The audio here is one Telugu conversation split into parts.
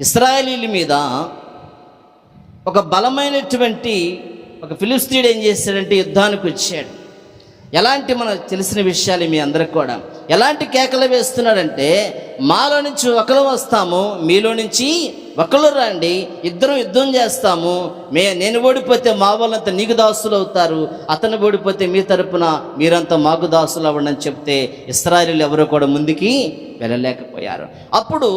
ఇస్రాయలీల మీద ఒక బలమైనటువంటి ఒక ఫిలిస్తీడ్ ఏం చేశాడంటే యుద్ధానికి వచ్చాడు. ఎలాంటి మనకు తెలిసిన విషయాలు మీ అందరికి కూడా. ఎలాంటి కేకలు వేస్తున్నాడంటే మాలో నుంచి ఒకరు వస్తాము మీలో నుంచి ఒకరు రండి ఇద్దరం యుద్ధం చేస్తాము. మే నేను ఓడిపోతే మా వాళ్ళంతా నీకు దాసులు అవుతారు అతను ఓడిపోతే మీ తరపున మీరంతా మాకు దాసులు అవ్వండి అని చెప్తే ఇస్రాయలీలు ఎవరు కూడా ముందుకి వెళ్ళలేకపోయారు. అప్పుడు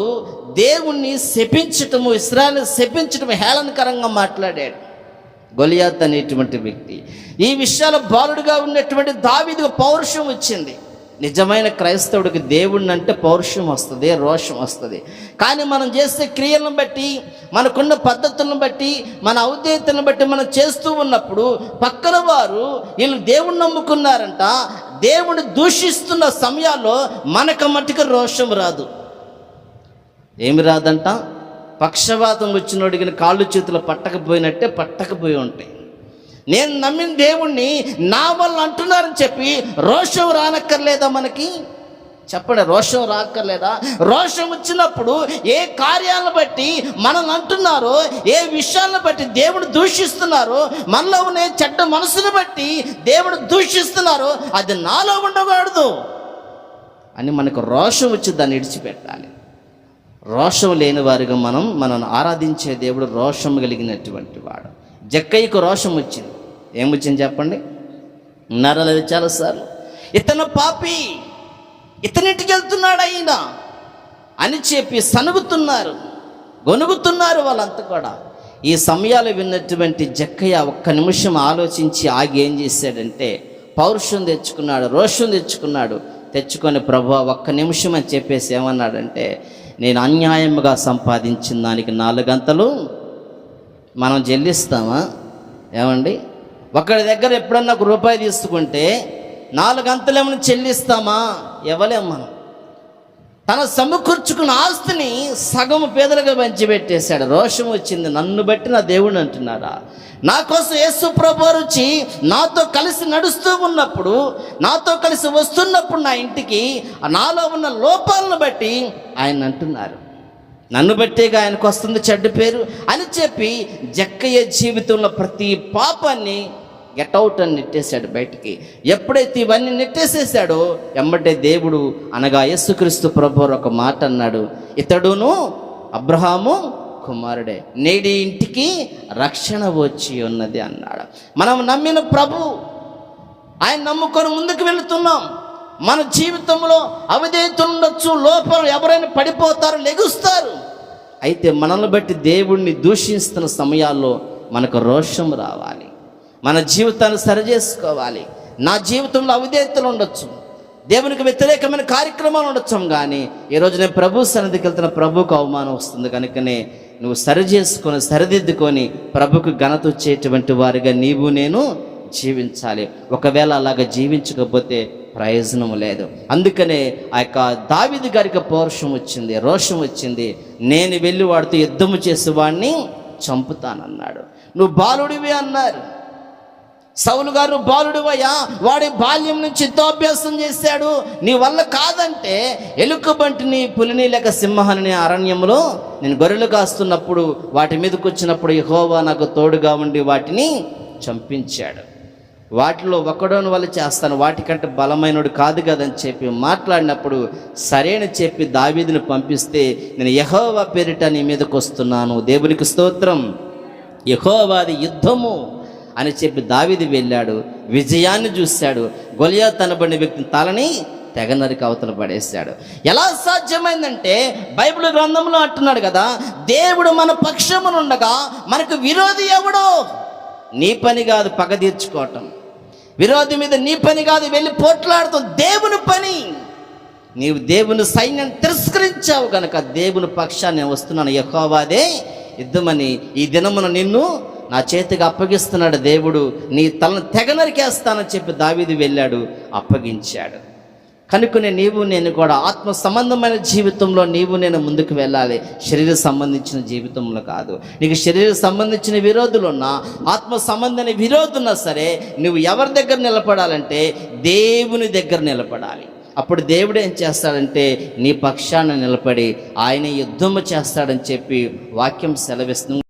దేవుణ్ణి శపించటము ఇస్రాయల్ శపించటం హేళనకరంగా మాట్లాడాడు గొలియాత్ అనేటువంటి వ్యక్తి. ఈ విషయాల బాలుడుగా ఉన్నటువంటి దావిదిగా పౌరుషం వచ్చింది. నిజమైన క్రైస్తవుడికి దేవుడిని అంటే పౌరుషం వస్తుంది రోషం వస్తుంది. కానీ మనం చేసే క్రియలను బట్టి మనకున్న పద్ధతులను బట్టి మన ఔద్యతలను బట్టి మనం చేస్తూ ఉన్నప్పుడు పక్కన వారు వీళ్ళు దేవుణ్ణి నమ్ముకున్నారంట దేవుడు దూషిస్తున్న సమయాల్లో మనకు మట్టుకు రోషం రాదు. ఏమి రాదంట? పక్షవాతం వచ్చినోడికి కాళ్ళు చేతులు పట్టకపోయినట్టే పట్టకపోయి ఉంటాయి. నేను నమ్మిన దేవుణ్ణి నా వల్ల అంటున్నారని చెప్పి రోషం రానక్కర్లేదా మనకి? చెప్పండి రోషం రాక్కర్లేదా రోషం వచ్చినప్పుడు ఏ కార్యాలను బట్టి మనల్ని అంటున్నారో ఏ విషయాలను బట్టి దేవుడు దూషిస్తున్నారో మనలో ఉన్న చెడ్డ మనసును బట్టి దేవుడు దూషిస్తున్నారో అది నాలో ఉండకూడదు. అని మనకు రోషం వచ్చి దాన్ని విడిచిపెట్టాలి. రోషం లేని వారిగా మనం మనల్ని ఆరాధించే దేవుడు రోషం కలిగినటువంటి వాడు. జక్కయ్యకు రోషం వచ్చింది. ఏమొచ్చింది చెప్పండి? నరలేదు చాలాసార్లు ఇతను పాపి ఇతనింటికి వెళ్తున్నాడు ఆయన అని చెప్పి సనుగుతున్నారు గొనుగుతున్నారు వాళ్ళంతా కూడా. ఈ సమయాలు విన్నటువంటి జక్కయ్య ఒక్క నిమిషం ఆలోచించి ఆగి ఏం చేశాడంటే పౌరుషం తెచ్చుకున్నాడు రోషం తెచ్చుకున్నాడు. తెచ్చుకొని ప్రభు ఒక్క నిమిషం అని చెప్పేసి ఏమన్నాడంటే నేను అన్యాయముగా సంపాదించిన దానికి నాలుగంతలు మనం చెల్లిస్తామా ఏమండి? ఒకరి దగ్గర ఎప్పుడన్నా ఒక రూపాయి తీసుకుంటే నాలుగంతలు ఏమైనా చెల్లిస్తామా? ఇవ్వలేం మనం. తన సమకూర్చుకున్న ఆస్తిని సగం పేదలుగా పంచిపెట్టేశాడు. రోషం వచ్చింది. నన్ను బట్టి నా దేవుడు అంటున్నారా? నా కోసం యేసు ప్రభు వచ్చి నాతో కలిసి నడుస్తూ ఉన్నప్పుడు నాతో కలిసి వస్తున్నప్పుడు నా ఇంటికి నాలో ఉన్న లోపాలను బట్టి ఆయన అంటున్నారు. నన్ను బట్టేగా ఆయనకు వస్తుంది చెడ్డ పేరు అని చెప్పి జక్కయ్య జీవితంలో ప్రతి పాపాన్ని గెట్ అవుట్ అని నెట్టేశాడు బయటికి. ఎప్పుడైతే ఇవన్నీ నెట్టేసేసాడో ఎమ్మటే దేవుడు అనగా యేసుక్రీస్తు ప్రభు ఒక మాట అన్నాడు. ఇతడును అబ్రహాము కుమారుడే నేడి ఇంటికి రక్షణ వచ్చి ఉన్నది అన్నాడు. మనం నమ్మిన ప్రభు ఆయన నమ్ముకొని ముందుకు వెళుతున్నాం. మన జీవితంలో అవిధేయతలు ఉండొచ్చు లోపల ఎవరైనా పడిపోతారు లెగుస్తారు. అయితే మనల్ని బట్టి దేవుణ్ణి దూషిస్తున్న సమయాల్లో మనకు రోషం రావాలి. మన జీవితాన్ని సరిచేసుకోవాలి. నా జీవితంలో అవిధేయతలు ఉండొచ్చు. దేవునికి వ్యతిరేకమైన కార్యక్రమాలు ఉండొచ్చాం కానీ ఈరోజు నేను ప్రభు సన్నిధికి వెళ్తున్న ప్రభుకు అవమానం వస్తుంది కనుకనే నువ్వు సరి చేసుకొని సరిదిద్దుకొని ప్రభుకు ఘనత వచ్చేటువంటి వారిగా నీవు నేను జీవించాలి. ఒకవేళ అలాగ జీవించకపోతే ప్రయోజనం లేదు. అందుకనే ఆ యొక్క దావిది గారికి పౌరుషం వచ్చింది రోషం వచ్చింది. నేను వెళ్ళి వాడితో యుద్ధము చేసి వాడిని చంపుతానన్నాడు. నువ్వు బాలుడివి అన్నారు. సౌలు గారు బాలుడివయ్యా వాడి బాల్యం నుంచి యుద్ధాభ్యాసం చేశాడు. నీ వల్ల కాదంటే ఎలుకబంటిని పులిని లేక సింహాన్ని అరణ్యంలో నేను గొర్రెలు కాస్తున్నప్పుడు వాటి మీదకి వచ్చినప్పుడు యహోవా నాకు తోడుగా ఉండి వాటిని చంపించాడు. వాటిలో ఒకడోని వల్ల చేస్తాను వాటికంటే బలమైనడు కాదు కదని చెప్పి మాట్లాడినప్పుడు సరైన చెప్పి దావీదిని పంపిస్తే నేను యహోవా పేరిట నీ మీదకి వస్తున్నాను. దేవునికి స్తోత్రం. యహోవాది యుద్ధము. అని చెప్పి దావిది వెళ్ళాడు విజయాన్ని చూశాడు. గొలియా తనబడిన వ్యక్తిని తలని తెగ నరికి అవతల పడేశాడు. ఎలా సాధ్యమైందంటే బైబిల్ గ్రంథంలో అంటున్నాడు కదా దేవుడు మన పక్షమునుండగా మనకు విరోధి ఎవడో? నీ పని కాదు పగ తీర్చుకోవటం. విరోధి మీద నీ పని కాదు వెళ్ళి పోట్లాడుతూ దేవుని పని. నీవు దేవుని సైన్యం తిరస్కరించావు కనుక దేవుని పక్షాన్ని వస్తున్నాను. ఎక్కువవాదే యుద్ధమని ఈ దినమున నిన్ను నా చేతికి అప్పగిస్తున్నాడు దేవుడు నీ తలను తెగ నరికేస్తానని చెప్పి దావీది వెళ్ళాడు అప్పగించాడు. కనుకనే నీవు నేను కూడా ఆత్మ సంబంధమైన జీవితంలో నీవు నేను ముందుకు వెళ్ళాలి. శరీర సంబంధించిన జీవితంలో కాదు. నీకు శరీర సంబంధించిన విరోధులు ఉన్నా ఆత్మ సంబంధమైన విరోధున్నా సరే నువ్వు ఎవరి దగ్గర నిలబడాలంటే దేవుని దగ్గర నిలబడాలి. అప్పుడు దేవుడు ఏం చేస్తాడంటే నీ పక్షాన నిలబడి ఆయన యుద్ధము చేస్తాడని చెప్పి వాక్యం సెలవిస్తుంది.